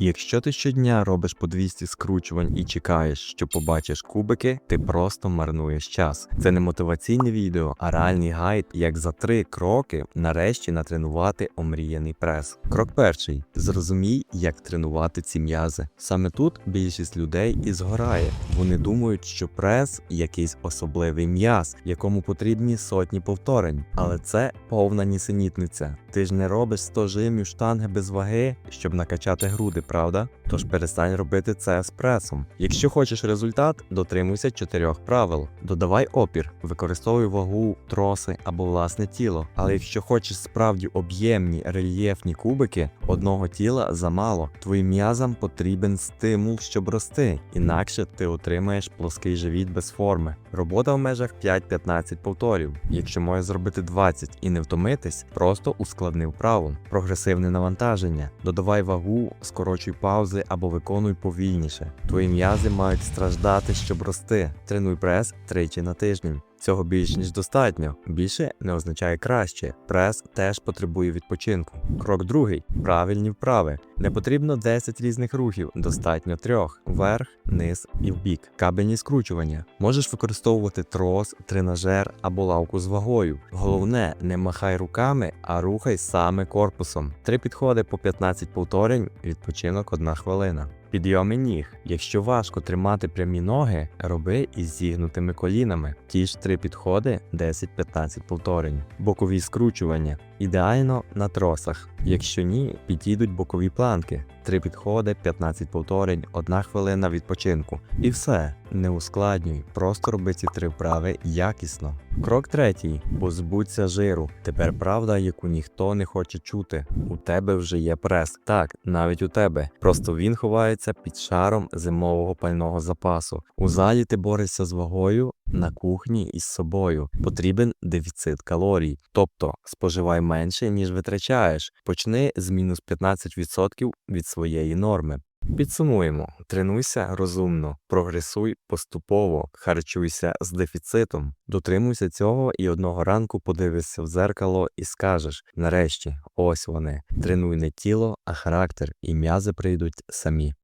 Якщо ти щодня робиш по 200 скручувань і чекаєш, що побачиш кубики, ти просто марнуєш час. Це не мотиваційне відео, а реальний гайд, як за три кроки нарешті натренувати омріяний прес. Крок перший: зрозумій, як тренувати ці м'язи. Саме тут більшість людей і згорає. Вони думають, що прес якийсь особливий м'яз, якому потрібні сотні повторень. Але це повна нісенітниця. Ти ж не робиш 100 жимів штанги без ваги, щоб накачати груди, правда? Тож перестань робити це з пресом. Якщо хочеш результат, дотримуйся чотирьох правил: додавай опір, використовуй вагу, троси або власне тіло. Але якщо хочеш справді об'ємні рельєфні кубики, одного тіла замало. Твоїм м'язам потрібен стимул, щоб рости, інакше ти отримаєш плоский живіт без форми. Робота в межах 5-15 повторів. Якщо можеш зробити 20 і не втомитись, просто ускладни вправу. Прогресивне навантаження. Додавай вагу, скорочуй паузи або виконуй повільніше. Твої м'язи мають страждати, щоб рости. Тренуй прес тричі на тиждень. Цього більш ніж достатньо. Більше не означає краще. Прес теж потребує відпочинку. Крок другий правильні вправи. Не потрібно 10 різних рухів, достатньо трьох: вверх, низ і вбік. Кабельні скручування. Можеш використовувати трос, тренажер або лавку з вагою. Головне, не махай руками, а рухай саме корпусом. Три підходи по 15 повторень, відпочинок 1 хвилина. Підйоми ніг. Якщо важко тримати прямі ноги, роби із зігнутими колінами. Ті ж три підходи 10-15 повторень. Бокові скручування. Ідеально на тросах. Якщо ні, підійдуть бокові планки. Три підходи, 15 повторень, 1 хвилина відпочинку. І все, не ускладнюй, просто роби ці три вправи якісно. Крок третій: позбудься жиру. Тепер правда, яку ніхто не хоче чути. У тебе вже є прес. Так, навіть у тебе. Просто він ховається під шаром зимового пального запасу. У залі ти борешся з вагою, на кухні із собою. Потрібен дефіцит калорій, тобто споживай менше, ніж витрачаєш. Почни з мінус 15% від своєї норми. Підсумуємо: тренуйся розумно, прогресуй поступово, харчуйся з дефіцитом. Дотримуйся цього і одного ранку подивишся в зеркало і скажеш: нарешті, ось вони. Тренуй не тіло, а характер, і м'язи прийдуть самі.